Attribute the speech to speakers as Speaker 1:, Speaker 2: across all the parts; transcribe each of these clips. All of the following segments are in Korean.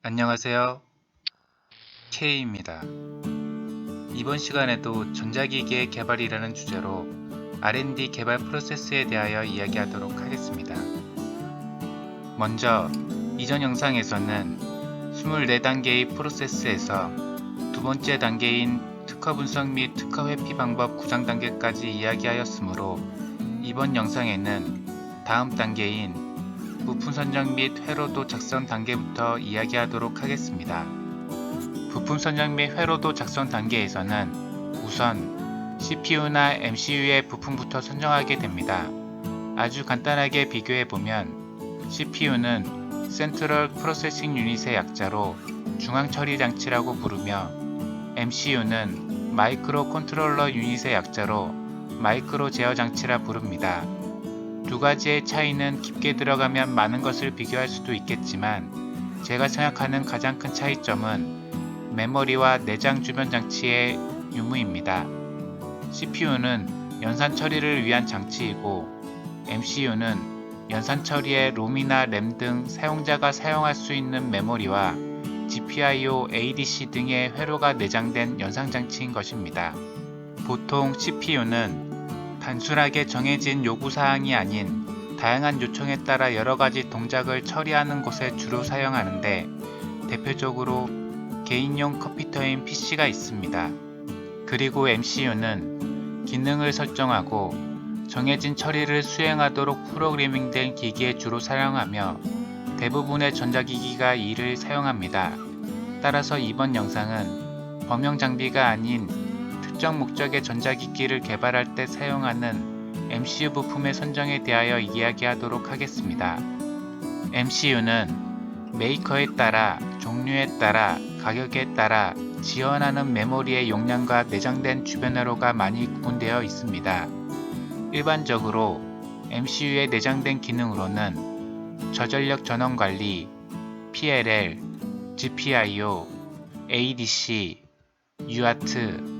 Speaker 1: 안녕하세요. K입니다. 이번 시간에도 전자기기의 개발이라는 주제로 R&D 개발 프로세스에 대하여 이야기하도록 하겠습니다. 먼저 이전 영상에서는 24단계의 프로세스에서 두 번째 단계인 특허 분석 및 특허 회피 방법 구상 단계까지 이야기하였으므로 이번 영상에는 다음 단계인 부품 선정 및 회로도 작성 단계부터 이야기하도록 하겠습니다. 부품 선정 및 회로도 작성 단계에서는 우선 CPU나 MCU의 부품부터 선정하게 됩니다. 아주 간단하게 비교해보면 CPU는 센트럴 프로세싱 유닛의 약자로 중앙 처리 장치라고 부르며 MCU는 마이크로 컨트롤러 유닛의 약자로 마이크로 제어 장치라 부릅니다. 두 가지의 차이는 깊게 들어가면 많은 것을 비교할 수도 있겠지만 제가 생각하는 가장 큰 차이점은 메모리와 내장 주변 장치의 유무입니다. CPU는 연산 처리를 위한 장치이고 MCU는 연산 처리에 롬이나 램 등 사용자가 사용할 수 있는 메모리와 GPIO, ADC 등의 회로가 내장된 연상 장치인 것입니다. 보통 CPU는 단순하게 정해진 요구사항이 아닌 다양한 요청에 따라 여러 가지 동작을 처리하는 곳에 주로 사용하는데 대표적으로 개인용 컴퓨터인 PC가 있습니다. 그리고 MCU는 기능을 설정하고 정해진 처리를 수행하도록 프로그래밍된 기기에 주로 사용하며 대부분의 전자기기가 이를 사용합니다. 따라서 이번 영상은 범용 장비가 아닌 특정 목적의 전자기기를 개발할 때 사용하는 MCU 부품의 선정에 대하여 이야기하도록 하겠습니다. MCU는 메이커에 따라 종류에 따라 가격에 따라 지원하는 메모리의 용량과 내장된 주변 회로가 많이 구분되어 있습니다. 일반적으로 MCU의 내장된 기능으로는 저전력 전원 관리, PLL, GPIO, ADC, UART,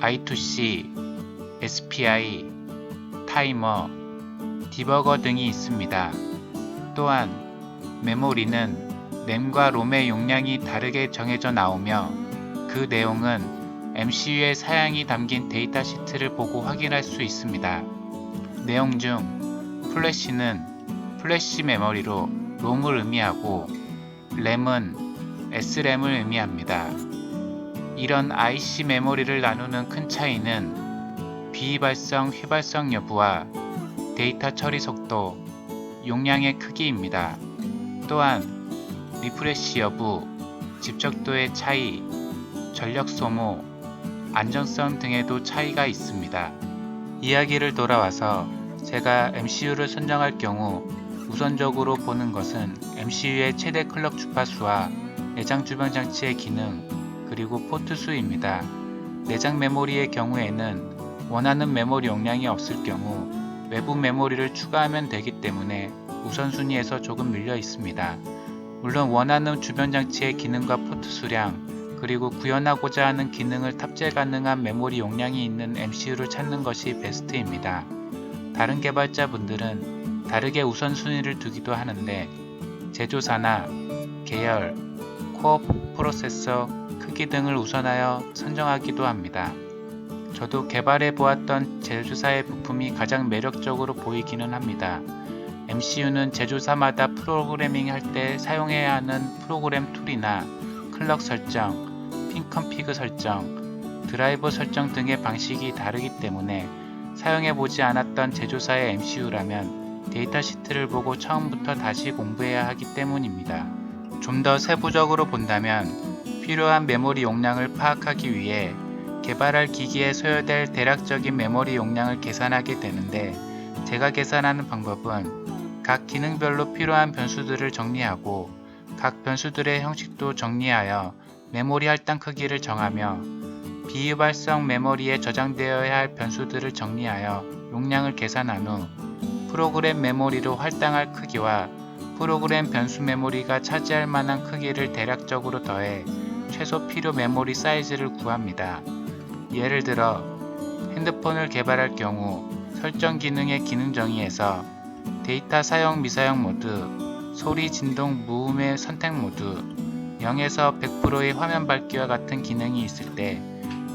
Speaker 1: I2C, SPI, 타이머, 디버거 등이 있습니다. 또한 메모리는 램과 롬의 용량이 다르게 정해져 나오며 그 내용은 MCU의 사양이 담긴 데이터 시트를 보고 확인할 수 있습니다. 내용 중 플래시는 플래시 메모리로 롬을 의미하고 램은 SRAM을 의미합니다. 이런 IC 메모리를 나누는 큰 차이는 비발성 휘발성 여부와 데이터 처리 속도, 용량의 크기입니다. 또한 리프레시 여부, 집적도의 차이, 전력 소모, 안정성 등에도 차이가 있습니다. 이야기를 돌아와서 제가 MCU를 선정할 경우 우선적으로 보는 것은 MCU의 최대 클럭 주파수와 내장 주변 장치의 기능, 그리고 포트 수입니다. 내장 메모리의 경우에는 원하는 메모리 용량이 없을 경우 외부 메모리를 추가하면 되기 때문에 우선순위에서 조금 밀려 있습니다. 물론 원하는 주변 장치의 기능과 포트 수량, 그리고 구현하고자 하는 기능을 탑재 가능한 메모리 용량이 있는 MCU를 찾는 것이 베스트입니다. 다른 개발자분들은 다르게 우선순위를 두기도 하는데 제조사나 계열, 코어 프로세서, 크기 등을 우선하여 선정하기도 합니다. 저도 개발해 보았던 제조사의 부품이 가장 매력적으로 보이기는 합니다. MCU는 제조사마다 프로그래밍 할 때 사용해야 하는 프로그램 툴이나 클럭 설정, 핀 컨피그 설정, 드라이버 설정 등의 방식이 다르기 때문에 사용해 보지 않았던 제조사의 MCU라면 데이터 시트를 보고 처음부터 다시 공부해야 하기 때문입니다. 좀 더 세부적으로 본다면 필요한 메모리 용량을 파악하기 위해 개발할 기기에 소요될 대략적인 메모리 용량을 계산하게 되는데 제가 계산하는 방법은 각 기능별로 필요한 변수들을 정리하고 각 변수들의 형식도 정리하여 메모리 할당 크기를 정하며 비유발성 메모리에 저장되어야 할 변수들을 정리하여 용량을 계산한 후 프로그램 메모리로 할당할 크기와 프로그램 변수 메모리가 차지할 만한 크기를 대략적으로 더해 최소 필요 메모리 사이즈를 구합니다. 예를 들어 핸드폰을 개발할 경우 설정 기능의 기능 정의에서 데이터 사용 미사용 모드, 소리 진동 무음의 선택 모드, 0에서 100%의 화면 밝기와 같은 기능이 있을 때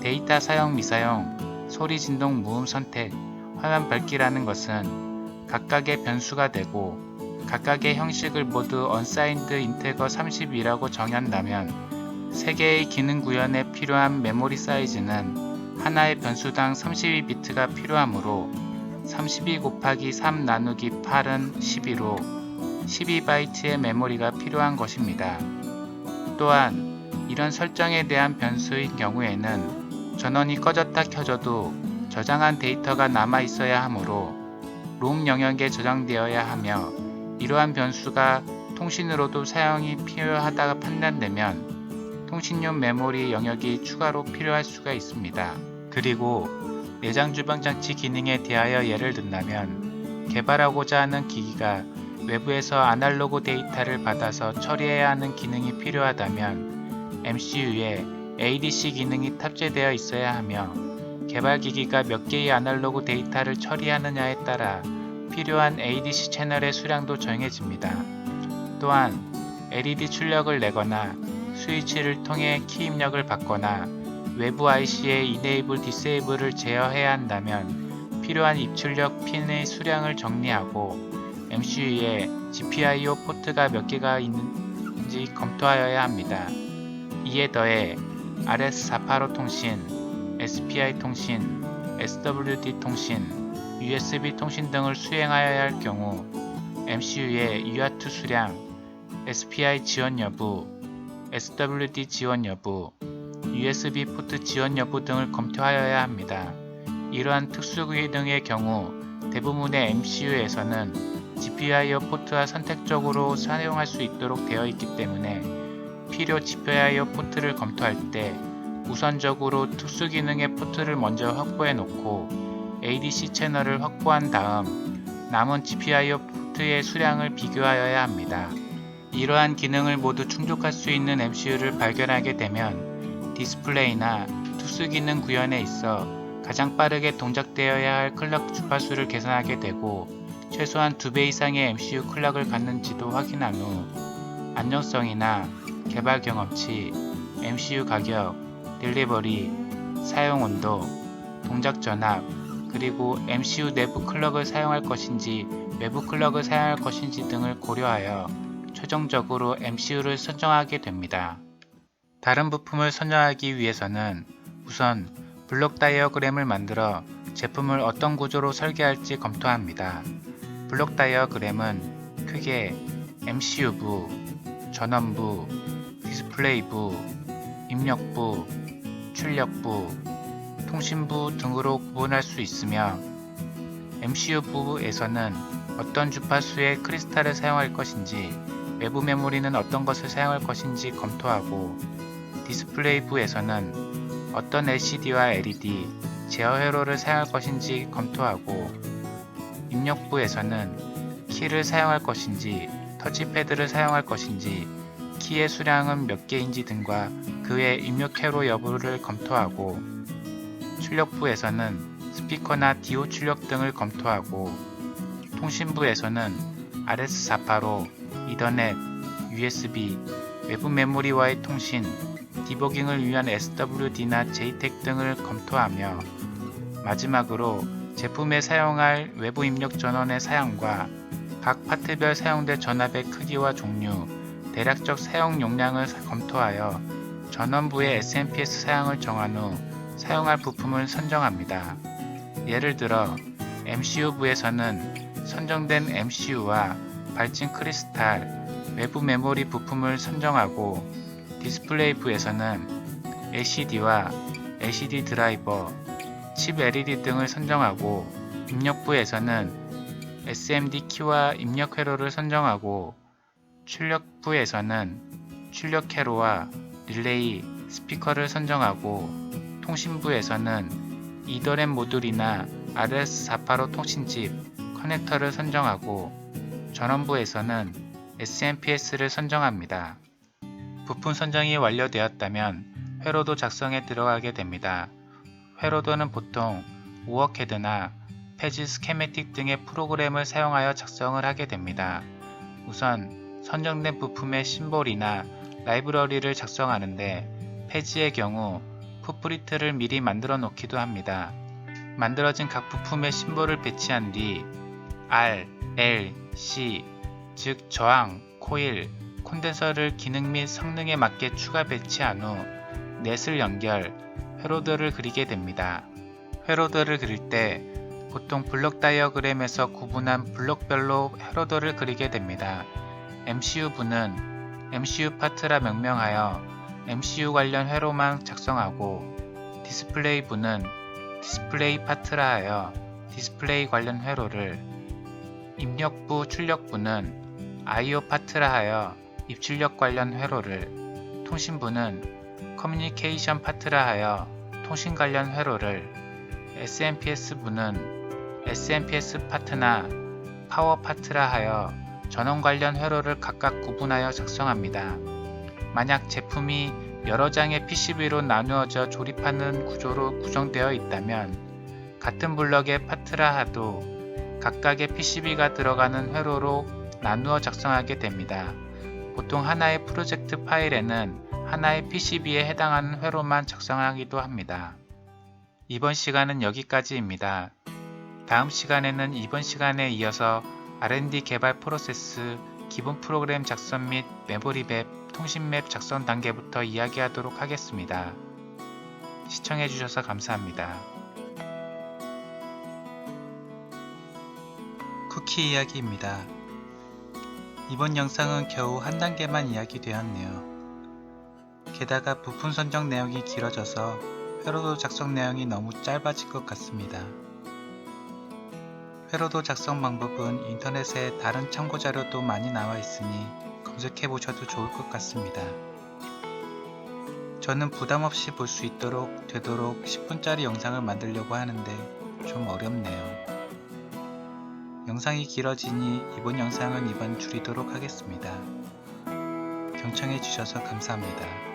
Speaker 1: 데이터 사용 미사용, 소리 진동 무음 선택, 화면 밝기라는 것은 각각의 변수가 되고 각각의 형식을 모두 unsigned integer 32라고 정한다면 3개의 기능 구현에 필요한 메모리 사이즈는 하나의 변수당 32비트가 필요하므로 32 곱하기 3 나누기 8은 12로 12바이트의 메모리가 필요한 것입니다. 또한 이런 설정에 대한 변수인 경우에는 전원이 꺼졌다 켜져도 저장한 데이터가 남아 있어야 하므로 롬 영역에 저장되어야 하며 이러한 변수가 통신으로도 사용이 필요하다가 판단되면 통신용 메모리 영역이 추가로 필요할 수가 있습니다. 그리고 내장 주방 장치 기능에 대하여 예를 든다면 개발하고자 하는 기기가 외부에서 아날로그 데이터를 받아서 처리해야 하는 기능이 필요하다면 MCU에 ADC 기능이 탑재되어 있어야 하며 개발 기기가 몇 개의 아날로그 데이터를 처리하느냐에 따라 필요한 ADC 채널의 수량도 정해집니다. 또한 LED 출력을 내거나 스위치를 통해 키 입력을 받거나 외부 IC의 Enable Disable을 제어해야 한다면 필요한 입출력 핀의 수량을 정리하고 MCU에 GPIO 포트가 몇 개가 있는지 검토하여야 합니다. 이에 더해 RS485 통신, SPI 통신, SWD 통신, USB 통신 등을 수행하여야 할 경우 MCU의 UART 수량, SPI 지원 여부, SWD 지원 여부, USB 포트 지원 여부 등을 검토하여야 합니다. 이러한 특수 기능의 경우 대부분의 MCU에서는 GPIO 포트와 선택적으로 사용할 수 있도록 되어 있기 때문에 필요 GPIO 포트를 검토할 때 우선적으로 특수 기능의 포트를 먼저 확보해 놓고 ADC 채널을 확보한 다음 남은 GPIO 포트의 수량을 비교하여야 합니다. 이러한 기능을 모두 충족할 수 있는 MCU를 발견하게 되면 디스플레이나 특수 기능 구현에 있어 가장 빠르게 동작되어야 할 클럭 주파수를 계산하게 되고 최소한 2배 이상의 MCU 클럭을 갖는지도 확인한 후 안정성이나 개발 경험치, MCU 가격, 딜리버리, 사용 온도, 동작 전압, 그리고 MCU 내부 클럭을 사용할 것인지 외부 클럭을 사용할 것인지 등을 고려하여 최종적으로 MCU를 선정하게 됩니다. 다른 부품을 선정하기 위해서는 우선 블록 다이어그램을 만들어 제품을 어떤 구조로 설계할지 검토합니다. 블록 다이어그램은 크게 MCU부, 전원부, 디스플레이부, 입력부, 출력부, 통신부 등으로 구분할 수 있으며 MCU부에서는 어떤 주파수의 크리스탈을 사용할 것인지 외부 메모리는 어떤 것을 사용할 것인지 검토하고 디스플레이 부에서는 어떤 LCD와 LED, 제어 회로를 사용할 것인지 검토하고 입력부에서는 키를 사용할 것인지 터치패드를 사용할 것인지 키의 수량은 몇 개인지 등과 그외 입력 회로 여부를 검토하고 출력부에서는 스피커나 디오 출력 등을 검토하고 통신부에서는 RS485, 이더넷, USB, 외부 메모리와의 통신, 디버깅을 위한 SWD나 JTAG 등을 검토하며 마지막으로 제품에 사용할 외부 입력 전원의 사양과 각 파트별 사용될 전압의 크기와 종류, 대략적 사용 용량을 검토하여 전원부의 SMPS 사양을 정한 후 사용할 부품을 선정합니다. 예를 들어 MCU부에서는 선정된 MCU와 발진 크리스탈, 외부 메모리 부품을 선정하고 디스플레이 부에서는 LCD와 LCD 드라이버, 칩 LED 등을 선정하고 입력부에서는 SMD 키와 입력 회로를 선정하고 출력부에서는 출력 회로와 릴레이, 스피커를 선정하고 통신부에서는 이더넷 모듈이나 RS485 통신칩, 커넥터를 선정하고 전원부에서는 SMPS를 선정합니다. 부품 선정이 완료되었다면 회로도 작성에 들어가게 됩니다. 회로도는 보통 워캐드나 페지 스케매틱 등의 프로그램을 사용하여 작성을 하게 됩니다. 우선 선정된 부품의 심볼이나 라이브러리를 작성하는데 페이지의 경우 풋프리트를 미리 만들어 놓기도 합니다. 만들어진 각 부품의 심볼을 배치한 뒤 R, L, C, 즉 저항, 코일, 콘덴서를 기능 및 성능에 맞게 추가 배치한 후 넷을 연결, 회로드를 그리게 됩니다. 회로드를 그릴 때 보통 블록 다이어그램에서 구분한 블록별로 회로드를 그리게 됩니다. MCU부는 MCU 파트라 명명하여 MCU 관련 회로만 작성하고 디스플레이부는 디스플레이 파트라 하여 디스플레이 관련 회로를 입력부 출력부는 I/O 파트라 하여 입출력 관련 회로를 통신부는 커뮤니케이션 파트라 하여 통신 관련 회로를 SMPS부는 SMPS 파트나 파워 파트라 하여 전원 관련 회로를 각각 구분하여 작성합니다. 만약 제품이 여러 장의 PCB로 나누어져 조립하는 구조로 구성되어 있다면 같은 블럭의 파트라 하도 각각의 PCB가 들어가는 회로로 나누어 작성하게 됩니다. 보통 하나의 프로젝트 파일에는 하나의 PCB에 해당하는 회로만 작성하기도 합니다. 이번 시간은 여기까지입니다. 다음 시간에는 이번 시간에 이어서 R&D 개발 프로세스, 기본 프로그램 작성 및 메모리 맵, 통신 맵 작성 단계부터 이야기하도록 하겠습니다. 시청해주셔서 감사합니다. 쿠키 이야기입니다. 이번 영상은 겨우 한 단계만 이야기 되었네요. 게다가 부품 선정 내용이 길어져서 회로도 작성 내용이 너무 짧아질 것 같습니다. 회로도 작성 방법은 인터넷에 다른 참고 자료도 많이 나와 있으니 검색해 보셔도 좋을 것 같습니다. 저는 부담 없이 볼 수 있도록 되도록 10분짜리 영상을 만들려고 하는데 좀 어렵네요. 영상이 길어지니 이번 영상은 이번 줄이도록 하겠습니다. 경청해 주셔서 감사합니다.